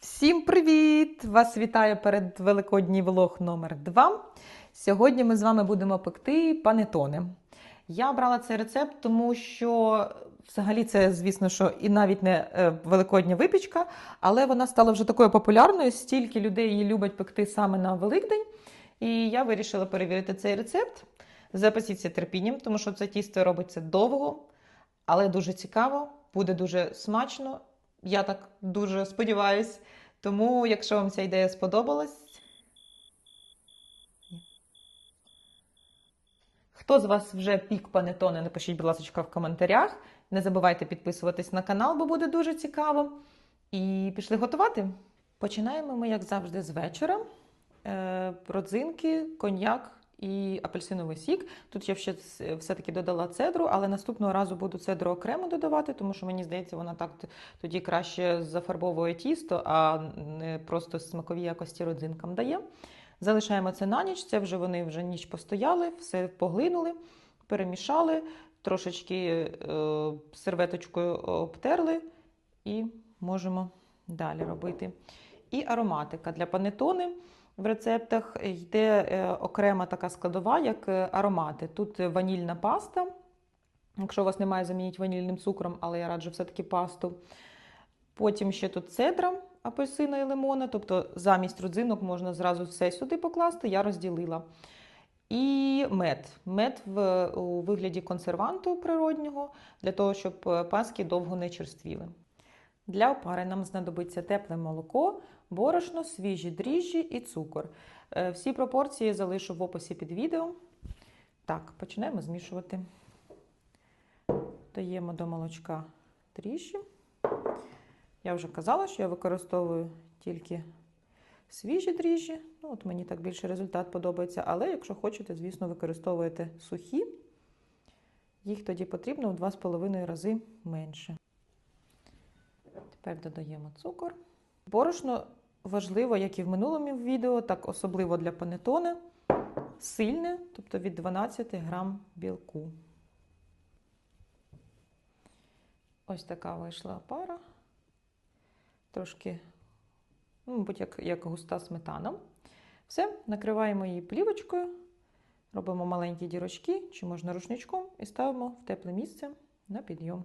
Всім привіт! Вас вітаю перед Великодній влог номер 2 Сьогодні ми з вами будемо пекти панетони. Я обрала цей рецепт, тому що взагалі це, звісно, що і навіть не е, великодня випічка, але вона стала вже такою популярною, стільки людей її люблять пекти саме на Великдень. І я вирішила перевірити цей рецепт. Запасіться терпінням, тому що це тісто робиться довго, але дуже цікаво, буде дуже смачно. Я так дуже сподіваюсь. Тому, якщо вам ця ідея сподобалась, хто з вас вже пік панетони, напишіть, будь ласка, в коментарях. Не забувайте підписуватись на канал, бо буде дуже цікаво. І пішли готувати. Починаємо ми, як завжди, з вечора. Е, родзинки, коньяк і апельсиновий сік. Тут я ще все-таки додала цедру, але наступного разу буду цедру окремо додавати, тому що мені здається, вона так тоді краще зафарбовує тісто, а не просто смакові якості родзинкам дає. Залишаємо це на ніч. Це вже вони вже ніч постояли, все поглинули, перемішали, трошечки е, серветочкою обтерли і можемо далі робити. І ароматика для панетони. В рецептах йде е, окрема така складова, як е, аромати. Тут ванільна паста. Якщо у вас немає, замініть ванільним цукром, але я раджу все-таки пасту. Потім ще тут цедра апельсина і лимона, тобто замість родзинок можна зразу все сюди покласти, я розділила. І мед. Мед в, у вигляді консерванту природнього, для того, щоб паски довго не черствіли. Для опари нам знадобиться тепле молоко, борошно, свіжі дріжджі і цукор. Е, всі пропорції залишу в описі під відео. Так, почнемо змішувати. Даємо до молочка дріжджі. Я вже казала, що я використовую тільки свіжі дріжджі. Ну, от Мені так більше результат подобається. Але якщо хочете, звісно, використовуєте сухі, їх тоді потрібно в 2,5 рази менше. Тепер додаємо цукор. Борошно важливо, як і в минулому відео, так особливо для панетони, сильне, тобто від 12 грам білку. Ось така вийшла пара. Трошки, ну, мабуть, як, як густа сметана. Все, накриваємо її плівочкою, робимо маленькі дірочки, чи можна рушничком, і ставимо в тепле місце на підйом.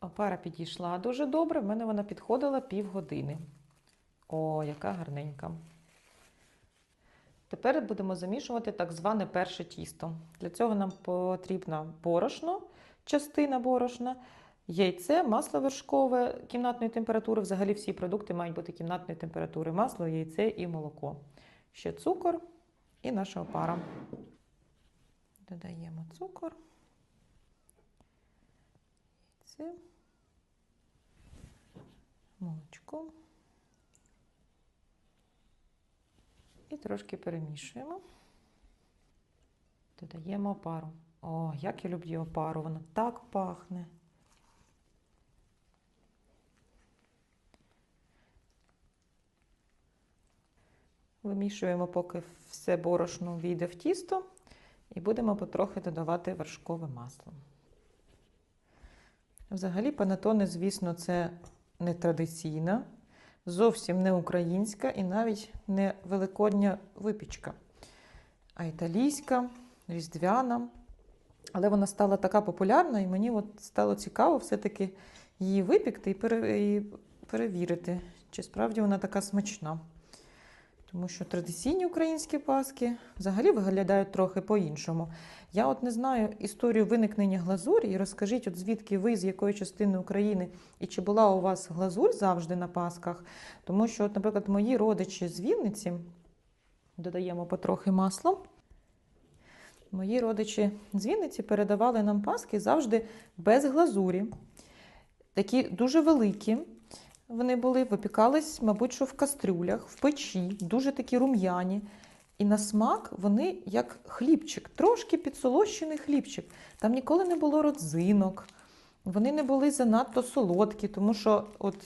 Опара підійшла дуже добре, в мене вона підходила півгодини. О, яка гарненька. Тепер будемо замішувати так зване перше тісто. Для цього нам потрібно борошно, частина борошна, яйце, масло вершкове кімнатної температури. Взагалі всі продукти мають бути кімнатної температури. Масло, яйце і молоко. Ще цукор і наша опара. Додаємо цукор. Яйце. Молочко. І трошки перемішуємо. Додаємо опару. О, як я люблю опару, вона так пахне. Вимішуємо, поки все борошно війде в тісто, і будемо потрохи додавати вершкове масло. Взагалі, панетони, звісно, це не традиційна, зовсім не українська і навіть не великодня випічка, а італійська, різдвяна. Але вона стала така популярна, і мені от стало цікаво все-таки її випікти і, перевірити, чи справді вона така смачна. Тому що традиційні українські паски взагалі виглядають трохи по-іншому. Я от не знаю історію виникнення глазурі, і розкажіть, от звідки ви, з якої частини України, і чи була у вас глазурь завжди на пасках. Тому що, от, наприклад, мої родичі з Вінниці, додаємо потрохи масла. Мої родичі з Вінниці передавали нам паски завжди без глазурі. Такі дуже великі. Вони були, випікались, мабуть, що в кастрюлях, в печі, дуже такі рум'яні. І на смак вони як хлібчик, трошки підсолощений хлібчик. Там ніколи не було родзинок, вони не були занадто солодкі, тому що от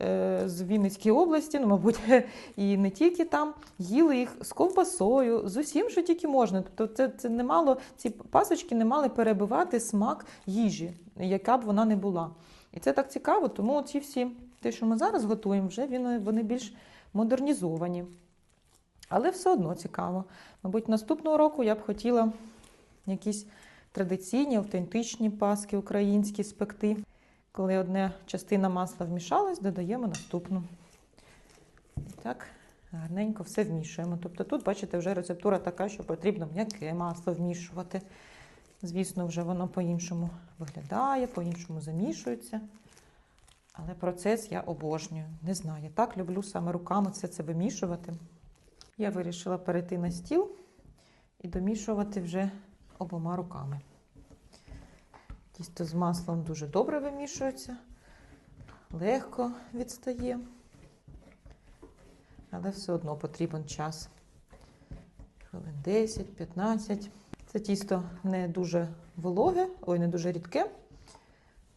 е, з Вінницької області, ну, мабуть, і не тільки там, їли їх з ковбасою, з усім, що тільки можна. Тобто це, це не мало, ці пасочки не мали перебивати смак їжі, яка б вона не була. І це так цікаво, тому ці всі, те, що ми зараз готуємо, вже він- вони більш модернізовані. Але все одно цікаво. Мабуть, наступного року я б хотіла якісь традиційні, автентичні паски українські спекти. Коли одна частина масла вмішалась, додаємо наступну. І так гарненько все вмішуємо. Тобто тут, бачите, вже рецептура така, що потрібно м'яке масло вмішувати. Звісно, вже воно по-іншому виглядає, по-іншому замішується. Але процес я обожнюю. Не знаю, я так люблю саме руками все це вимішувати. Я вирішила перейти на стіл і домішувати вже обома руками. Тісто з маслом дуже добре вимішується, легко відстає, але все одно потрібен час. Хвилин 10-15. Це тісто не дуже вологе, ой, не дуже рідке,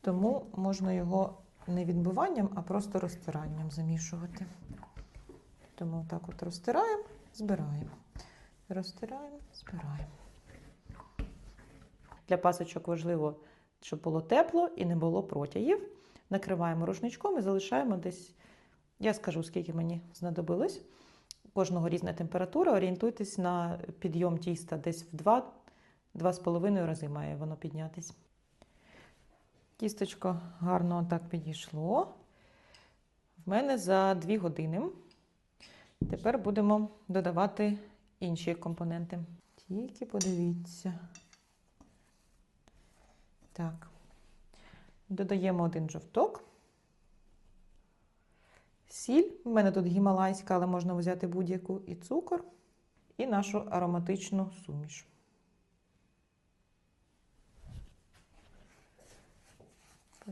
тому можна його не відбиванням, а просто розтиранням замішувати. Тому так от розтираємо, збираємо. Розтираємо, збираємо. Для пасочок важливо, щоб було тепло і не було протягів. Накриваємо рушничком і залишаємо десь, я скажу, скільки мені знадобилось. Кожного різна температура. Орієнтуйтесь на підйом тіста десь в 2 2,5 рази має воно піднятись. Тісточко гарно так підійшло. В мене за 2 години. Тепер будемо додавати інші компоненти. Тільки подивіться. Так. Додаємо один жовток. Сіль. У мене тут гімалайська, але можна взяти будь-яку і цукор, і нашу ароматичну суміш.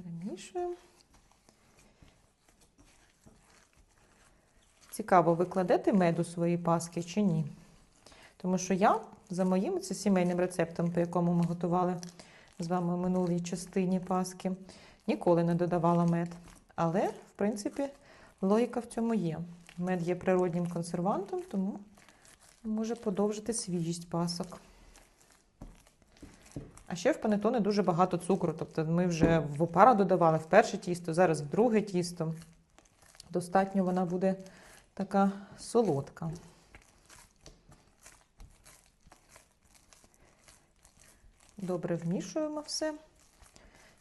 Перемішуємо. Цікаво, ви кладете мед у свої паски чи ні? Тому що я за моїм це сімейним рецептом, по якому ми готували з вами в минулій частині паски, ніколи не додавала мед. Але, в принципі, логіка в цьому є. Мед є природнім консервантом, тому може подовжити свіжість пасок. Ще в панетони дуже багато цукру. Тобто ми вже в опара додавали в перше тісто, зараз в друге тісто. Достатньо вона буде така солодка. Добре вмішуємо все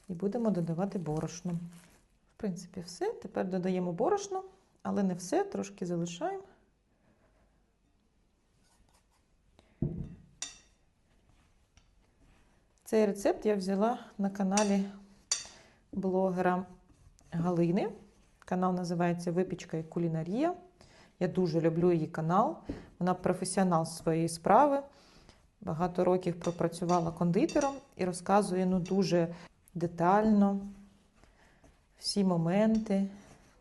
і будемо додавати борошно. В принципі, все. Тепер додаємо борошно, але не все, трошки залишаємо. Цей рецепт я взяла на каналі блогера Галини. Канал називається Випічка і кулінарія. Я дуже люблю її канал. Вона професіонал своєї справи. Багато років пропрацювала кондитером і розказує ну, дуже детально всі моменти.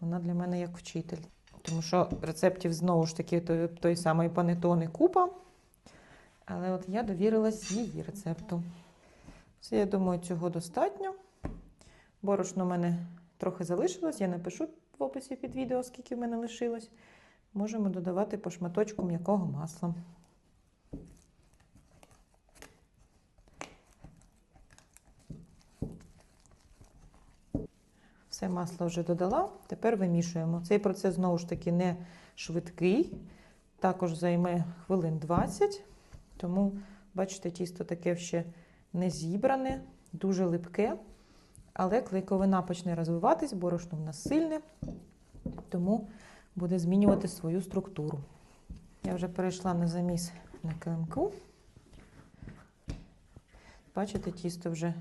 Вона для мене як вчитель. Тому що рецептів знову ж таки той, той самий панетони купа. Але от я довірилась її рецепту. Все, я думаю, цього достатньо. Борошно в мене трохи залишилось. Я напишу в описі під відео, скільки в мене лишилось. Можемо додавати по шматочку м'якого масла. Все масло вже додала. Тепер вимішуємо. Цей процес знову ж таки не швидкий, також займе хвилин 20. Тому, бачите, тісто таке ще не зібране, дуже липке. Але клейковина почне розвиватись, борошно в нас сильне, тому буде змінювати свою структуру. Я вже перейшла на заміс на килимку. Бачите, тісто вже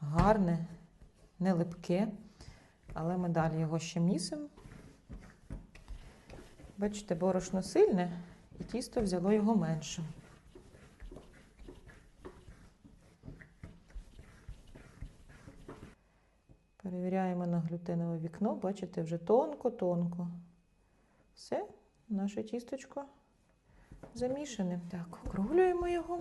гарне, не липке, але ми далі його ще місимо. Бачите, борошно сильне, і тісто взяло його менше. Перевіряємо на глютенове вікно, бачите, вже тонко-тонко. Все, наше тісточко замішане. Так, округлюємо його.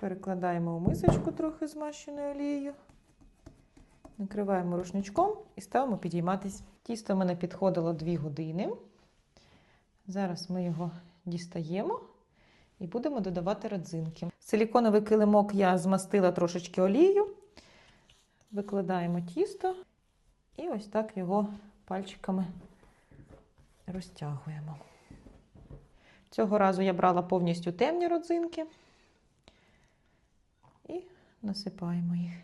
Перекладаємо у мисочку трохи змащеною олією. Накриваємо рушничком і ставимо підійматись. Тісто в мене підходило 2 години. Зараз ми його дістаємо і будемо додавати родзинки. Силіконовий килимок я змастила трошечки олією. Викладаємо тісто і ось так його пальчиками розтягуємо. Цього разу я брала повністю темні родзинки і насипаємо їх.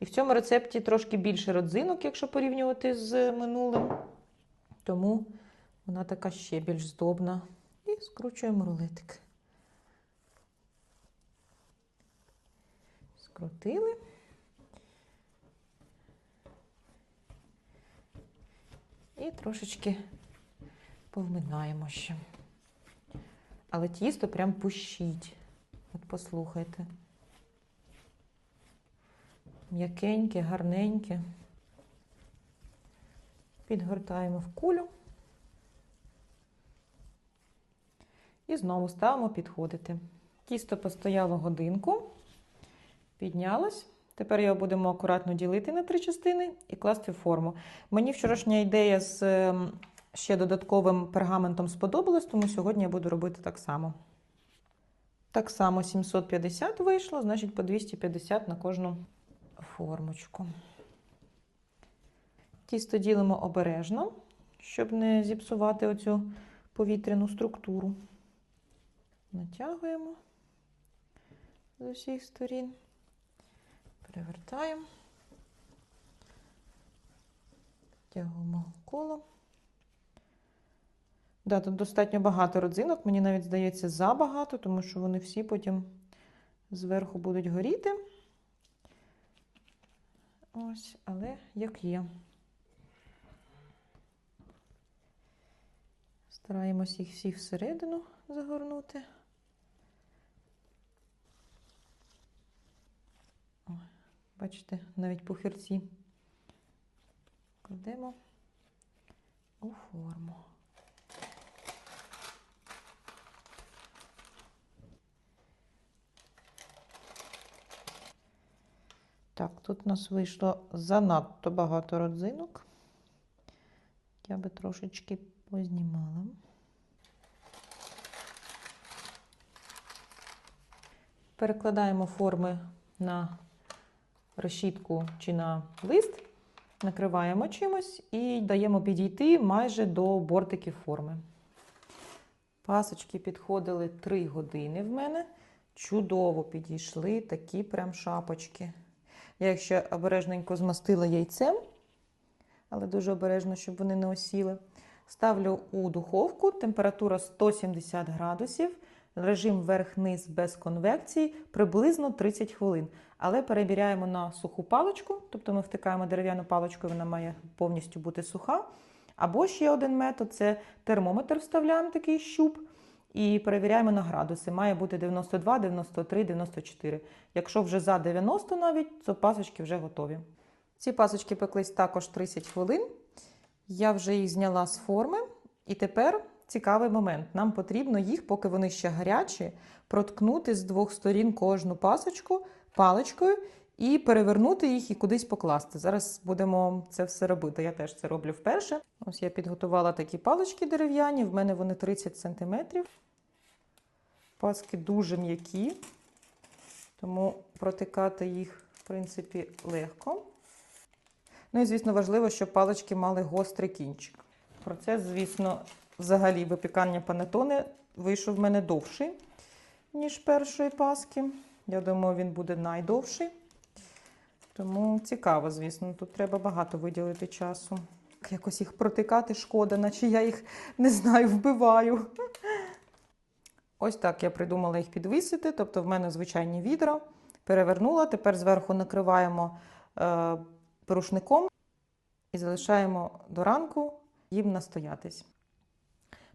І в цьому рецепті трошки більше родзинок, якщо порівнювати з минулим. Тому вона така ще більш здобна. І скручуємо рулетик. Скрутили. І трошечки повминаємо ще. Але тісто прям пущить. От послухайте. М'якеньке, гарненьке. Підгортаємо в кулю. І знову ставимо підходити. Тісто постояло годинку, піднялось. Тепер його будемо акуратно ділити на три частини і класти в форму. Мені вчорашня ідея з ем, ще додатковим пергаментом сподобалась, тому сьогодні я буду робити так само. Так само 750 вийшло, значить по 250 на кожну формочку. Тісто ділимо обережно, щоб не зіпсувати оцю повітряну структуру. Натягуємо з усіх сторін, перевертаємо, тягуємо коло. Да, тут достатньо багато родзинок, мені навіть здається забагато, тому що вони всі потім зверху будуть горіти. Ось, але як є. Стараємось їх всі всередину загорнути. О, бачите, навіть пухирці кладемо у форму. Так, тут у нас вийшло занадто багато родзинок. Я би трошечки познімала. Перекладаємо форми на решітку чи на лист, накриваємо чимось і даємо підійти майже до бортиків форми. Пасочки підходили 3 години в мене. Чудово підійшли такі прям шапочки. Я їх ще обережненько змастила яйцем, але дуже обережно, щоб вони не осіли. Ставлю у духовку, температура 170 градусів, режим верх-низ без конвекції, приблизно 30 хвилин. Але перевіряємо на суху паличку, тобто ми втикаємо дерев'яну паличку, вона має повністю бути суха. Або ще один метод це термометр вставляємо такий щуп. І перевіряємо на градуси. Має бути 92, 93, 94. Якщо вже за 90 навіть, то пасочки вже готові. Ці пасочки пеклись також 30 хвилин. Я вже їх зняла з форми. І тепер цікавий момент. Нам потрібно їх, поки вони ще гарячі, проткнути з двох сторін кожну пасочку паличкою і перевернути їх і кудись покласти. Зараз будемо це все робити. Я теж це роблю вперше. Ось я підготувала такі палички дерев'яні, в мене вони 30 см. Паски дуже м'які, тому протикати їх, в принципі, легко. Ну і, звісно, важливо, щоб палички мали гострий кінчик. Процес, звісно, взагалі випікання панетони вийшов в мене довший, ніж першої паски. Я думаю, він буде найдовший. Тому цікаво, звісно, тут треба багато виділити часу. Якось їх протикати шкода, наче я їх не знаю, вбиваю. Ось так я придумала їх підвисити. Тобто, в мене звичайні відра. Перевернула. Тепер зверху накриваємо е, рушником і залишаємо до ранку їм настоятись.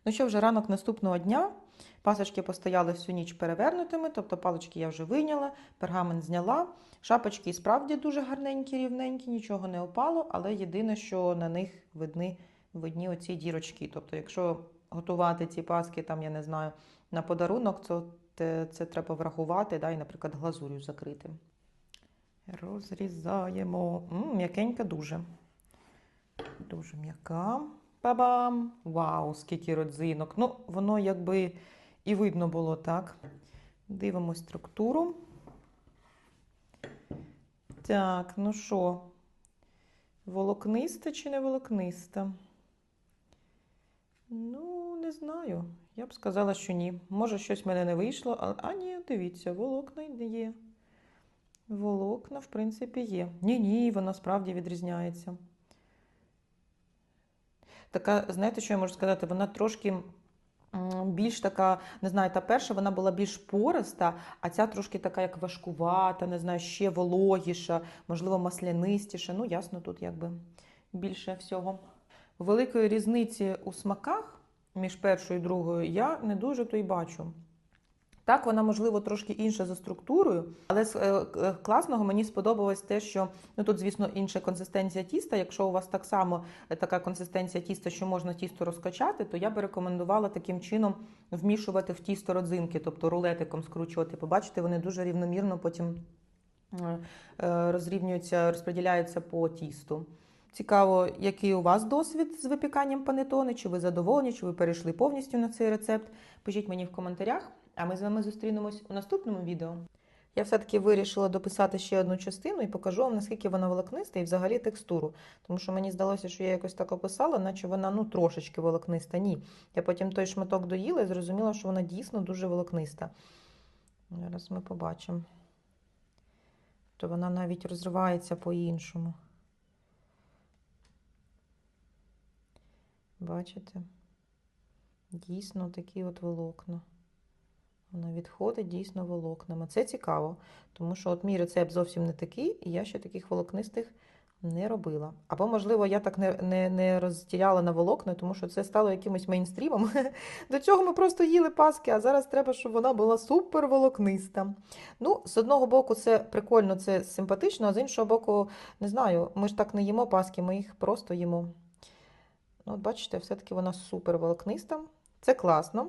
Ну що, вже ранок наступного дня. Пасочки постояли всю ніч перевернутими, тобто палички я вже вийняла, пергамент зняла. Шапочки і справді дуже гарненькі, рівненькі, нічого не опало, але єдине, що на них видні, видні оці дірочки. Тобто, якщо готувати ці паски, там, я не знаю, на подарунок, то це, це треба врахувати, да, і, наприклад, глазур'ю закрити. Розрізаємо. М'якенька дуже. Дуже м'яка. Ба-бам! Вау, скільки родзинок. Ну, воно якби і видно було так. Дивимось структуру. Так, ну що, волокниста чи не волокниста? Ну, не знаю. Я б сказала, що ні. Може, щось в мене не вийшло, а, а ні, дивіться, волокна є. Волокна, в принципі, є. Ні, ні, вона справді відрізняється. Така, знаєте, що я можу сказати? Вона трошки більш така, не знаю, та перша вона була більш пориста, а ця трошки така, як важкувата, не знаю, ще вологіша, можливо, маслянистіша. Ну, ясно, тут якби більше всього. Великої різниці у смаках між першою і другою я не дуже то й бачу. Так, вона, можливо, трошки інша за структурою, але з е, е, класного мені сподобалось те, що ну тут, звісно, інша консистенція тіста. Якщо у вас так само е, така консистенція тіста, що можна тісто розкачати, то я би рекомендувала таким чином вмішувати в тісто родзинки, тобто рулетиком скручувати. Побачите, вони дуже рівномірно потім розрівнюються, розподіляються по тісту. Цікаво, який у вас досвід з випіканням панетони, чи ви задоволені, чи ви перейшли повністю на цей рецепт. Пишіть мені в коментарях, а ми з вами зустрінемось у наступному відео. Я все-таки вирішила дописати ще одну частину і покажу вам, наскільки вона волокниста і взагалі текстуру. Тому що мені здалося, що я якось так описала, наче вона ну трошечки волокниста. Ні. Я потім той шматок доїла і зрозуміла, що вона дійсно дуже волокниста. Зараз ми побачимо. То вона навіть розривається по-іншому. Бачите? Дійсно такі от волокна. Вона відходить дійсно волокнами. Це цікаво, тому що от мій рецепт зовсім не такий, і я ще таких волокнистих не робила. Або, можливо, я так не, не, не розділяла на волокна, тому що це стало якимось мейнстрімом. До цього ми просто їли паски, а зараз треба, щоб вона була супер волокниста. Ну, з одного боку, це прикольно, це симпатично, а з іншого боку, не знаю, ми ж так не їмо паски, ми їх просто їмо. Ну, от бачите, все-таки вона супер волокниста. Це класно.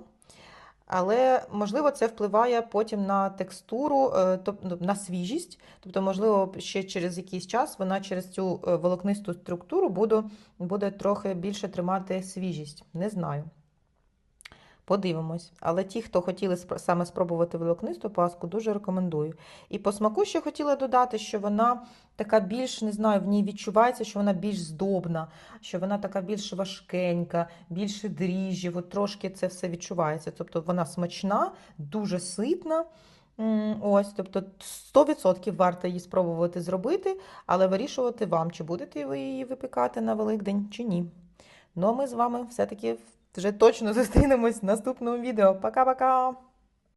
Але, можливо, це впливає потім на текстуру, тобто на свіжість. Тобто, можливо, ще через якийсь час вона через цю е, волокнисту структуру буде, буде трохи більше тримати свіжість. Не знаю. Подивимось. Але ті, хто хотіли саме спробувати волокнисту паску, дуже рекомендую. І по смаку ще хотіла додати, що вона така більш, не знаю, в ній відчувається, що вона більш здобна, що вона така більш важкенька, більше дріжджів, от трошки це все відчувається. Тобто вона смачна, дуже ситна. Ось, тобто 100% варто її спробувати зробити, але вирішувати вам, чи будете ви її випікати на Великдень, чи ні. Ну а ми з вами все-таки вже точно зустрінемось в наступному відео. Пока-пока!